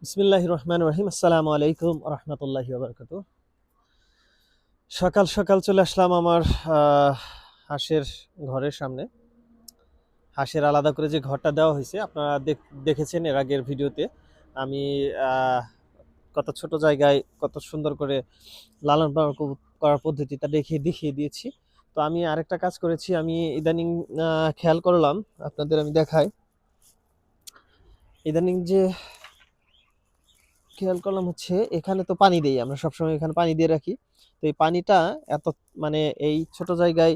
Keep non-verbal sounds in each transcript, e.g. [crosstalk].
বিসমিল্লাহ রহমান রহিম আসসালামু আলাইকুম রহমতুল্লাহি বাবরকাত সকাল সকাল চলে আসলাম আমার হাঁসের ঘরের সামনে। হাঁসের আলাদা করে যে ঘরটা দেওয়া হয়েছে, আপনারা দেখ- দেখেছেন এর আগের ভিডিওতে। আমি কত ছোট জায়গায় কত সুন্দর করে লালন পালন কর- করার পদ্ধতিটা দেখিয়ে দেখিয়ে দিয়েছি। তো আমি আরেকটা কাজ করেছি, আমি ইদানিং খেয়াল করলাম, আপনাদের আমি দেখাই। ইদানিং যে খেয়াল করলাম হচ্ছে এখানে তো পানি দেই, আমরা সবসময় এখানে পানি দিয়ে রাখি। তো এই পানিটা এত মানে এই ছোট জায়গায়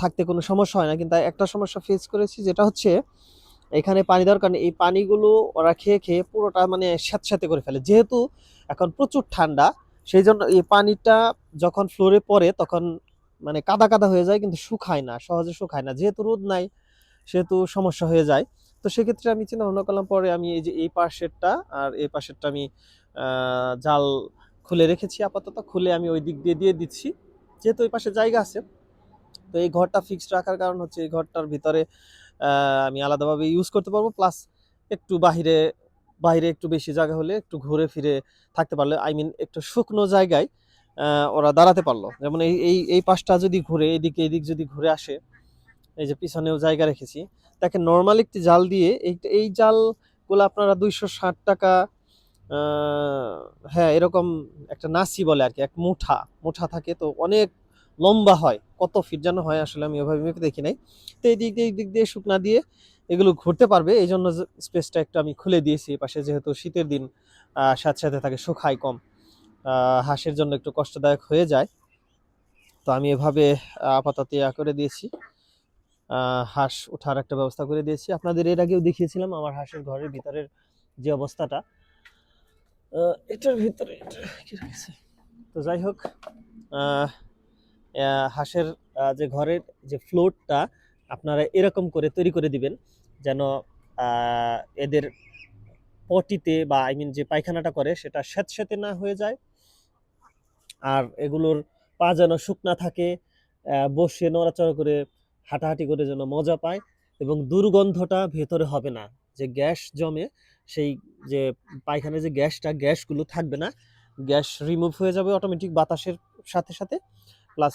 থাকতে কোনো সমস্যা হয় না। কিন্তু একটা সমস্যা ফেস করেছি যেটা হচ্ছে এখানে পানি দেওয়ার কারণে এই পানিগুলো ওরা খেয়ে খেয়ে পুরোটা মানে স্যাঁতস্যাঁতে করে ফেলে। যেহেতু এখন প্রচুর ঠান্ডা সেই জন্য এই পানিটা যখন ফ্লোরে পড়ে তখন মানে কাদা কাদা হয়ে যায়, কিন্তু শুকায় না, সহজে শুকায় না। যেহেতু রোদ নাই, সেহেতু সমস্যা হয়ে যায়। তো সেক্ষেত্রে আমি চিন্তা ভাবনা করলাম, পরে আমি এই যে এই পাশেরটা আর এই পাশেরটা আমি জাল খুলে রেখেছি আপাতত, খুলে আমি ওই দিক দিয়ে দিয়ে দিচ্ছি। যেহেতু ওই পাশে জায়গা আছে, তো এই ঘরটা ফিক্সড রাখার কারণ হচ্ছে এই ঘরটার ভিতরে আমি আলাদাভাবে ইউজ করতে পারব প্লাস একটু বাহিরে, বাইরে একটু বেশি জায়গা হলে একটু ঘুরে ফিরে থাকতে পারলে আই মিন একটু শুকনো জায়গায় ওরা দাঁড়াতে পারল। যেমন এই এই এই পাশটা যদি ঘুরে, এদিকে এদিক যদি ঘুরে আসে এই যে পিছনেও জায়গা রেখেছি, তাকে নর্মাল একটি জাল দিয়ে এই এই জালগুলো আপনারা দুইশো ষাট টাকা হ্যাঁ এরকম একটা নাসি বলে আর কি, এক মুঠা মুঠা থাকে তো অনেক লম্বা হয়, কত ফিট যেন হয় আসলে আমি ওভাবে দেখি নাই। তো এই দিক দিয়ে, এই দিক দিয়ে শুকনা দিয়ে এগুলো ঘুরতে পারবে, এই জন্য স্পেসটা একটু আমি খুলে দিয়েছি পাশে যেহেতু শীতের দিন সাথে সাথে থাকে শুকায় কম হাঁসের জন্য একটু কষ্টদায়ক হয়ে যায়। তো আমি এভাবে আপাতত ইয়া করে দিয়েছি। হাঁস ওঠার একটা ব্যবস্থা করে দিয়েছি। আপনাদের এর আগেও দেখিয়েছিলাম আমার হাঁসের ঘরের ভিতরের যে অবস্থাটা। এটার ভিতরে? তো যাই হোক হাঁসের যে ঘরের যে ফ্লোরটা আপনারা এরকম করে তৈরি করে দিবেন যেন এদের পটিতে বা আই মিন যে পায়খানাটা করে সেটা স্যাঁতস্যাঁতে না হয়ে যায়। আর এগুলোর পা যেন শুকনা থাকে বসে নড়াচড়া করে হাঁটাহাঁটি করে যেন মজা পায় এবং দুর্গন্ধটা ভেতরে হবে না। যে গ্যাস জমে সেই যে পায়খানার যে গ্যাসটা, গ্যাসগুলো থাকবে না, গ্যাস রিমুভ হয়ে যাবে অটোমেটিক বাতাসের সাথে সাথে। প্লাস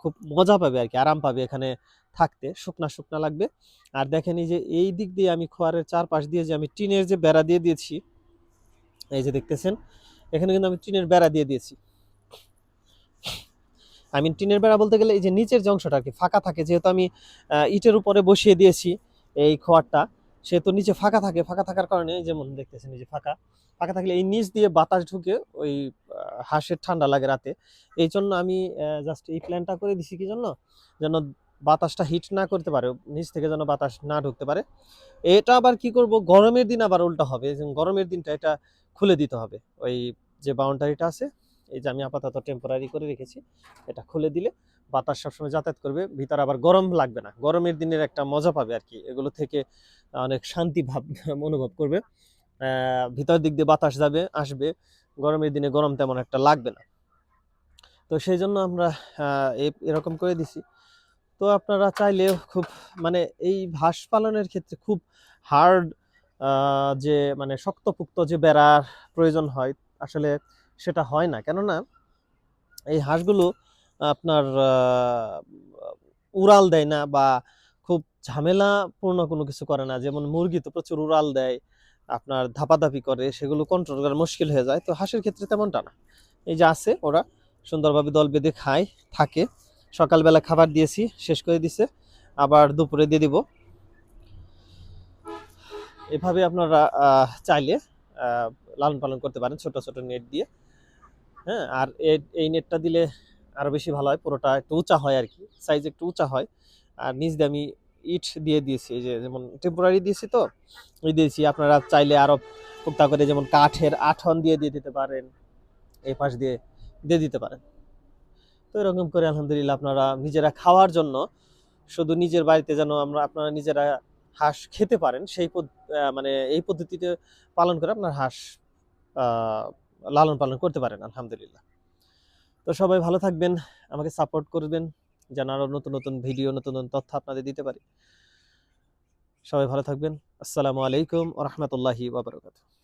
খুব মজা পাবে আর কি, আরাম পাবে এখানে থাকতে, শুকনা শুকনা লাগবে। আর দেখেন এই যে এই দিক দিয়ে আমি খোয়ারের চারপাশ দিয়ে যে আমি টিনের যে বেড়া দিয়ে দিয়েছি, এই যে দেখতেছেন, এখানে কিন্তু আমি টিনের বেড়া দিয়ে দিয়েছি। আই মিন টিনের বেড়া বলতে গেলে এই যে নিচের যে অংশটা আর কি ফাঁকা থাকে, যেহেতু আমি ইটের উপরে বসিয়ে দিয়েছি এই খোয়ারটা, সেহেতু নিচে ফাঁকা থাকে। ফাঁকা থাকার কারণে যেমন দেখতেছেন এই যে ফাঁকা। ফাঁকা থাকলে এই নিচ দিয়ে বাতাস ঢুকে ওই হাঁসের ঠান্ডা লাগে রাতে। এই জন্য আমি জাস্ট এই প্ল্যানটা করে দিছি কি জন্য? যেন বাতাসটা হিট না করতে পারে, নিচ থেকে যেন বাতাস না ঢুকতে পারে। এটা আবার কি করব? গরমের দিন আবার উল্টা হবে। গরমের দিনটা এটা খুলে দিতে হবে। ওই যে বাউন্ডারিটা আছে এই যে আমি আপাতত টেম্পোরারি করে রেখেছি, এটা খুলে দিলে বাতাস সবসময় যাতায়াত করবে, ভিতরে আবার গরম লাগবে না। গরমের দিনের একটা মজা পাবে আর কি, এগুলো থেকে অনেক শান্তি ভাব [laughs] অনুভব করবে। ভিতর দিক দিয়ে বাতাস যাবে, আসবে, গরমের দিনে গরম তেমন একটা লাগবে না। তো সেই জন্য আমরা এরকম করে দিছি। তো আপনারা চাইলেও খুব মানে এই হাঁস পালনের ক্ষেত্রে খুব হার্ড যে মানে শক্তপুক্ত যে বেড়ার প্রয়োজন হয়, আসলে সেটা হয় না। কেননা এই হাঁসগুলো আপনার উড়াল দেয় না বা খুব ঝামেলাপূর্ণ কোনো কিছু করে না। যেমন মুরগি তো প্রচুর উড়াল দেয়, আপনার ধাপাধাপি করে, সেগুলো কন্ট্রোল করা মুশকিল হয়ে যায়। তো হাঁসের ক্ষেত্রে তেমনটা না। এই যে আছে ওরা, সুন্দরভাবে দল বেঁধে খায়, থাকে। সকালবেলা খাবার দিয়েছি, শেষ করে দিছে, আবার দুপুরে দিয়ে দিব। এভাবে আপনারা চাইলে লালন পালন করতে পারেন ছোট ছোট নেট দিয়ে। হ্যাঁ আর এই নেটটা দিলে আরও বেশি ভালো হয়, পুরোটা একটু উঁচা হয় আর কি সাইজ একটু উঁচা হয়। আর নিচ দিয়ে আমি ইট দিয়ে দিয়েছি, এই যে যেমন টেম্পোরারি দিয়েছি তো ওই দিয়েছি। আপনারা চাইলে আরও টুকটা করে যেমন কাঠের আঠন দিয়ে দিয়ে দিতে পারেন, এই পাশ দিয়ে দিয়ে দিতে পারেন। তো এরকম করে আলহামদুলিল্লাহ আপনারা নিজেরা খাওয়ার জন্য, শুধু নিজের বাড়িতে যেন আমরা, আপনারা নিজেরা হাঁস খেতে পারেন, সেই মানে এই পদ্ধতিতে পালন করে আপনার হাঁস লালন পালন করতে পারেন, আলহামদুলিল্লাহ। তো সবাই ভালো থাকবেন, আমাকে সাপোর্ট করবেন, যেন আরও নতুন নতুন ভিডিও নতুন নতুন তথ্য আপনাদের দিতে পারি। সবাই ভালো থাকবেন, আসসালামু আলাইকুম রহমতুল্লাহি ওবরাকাতুহ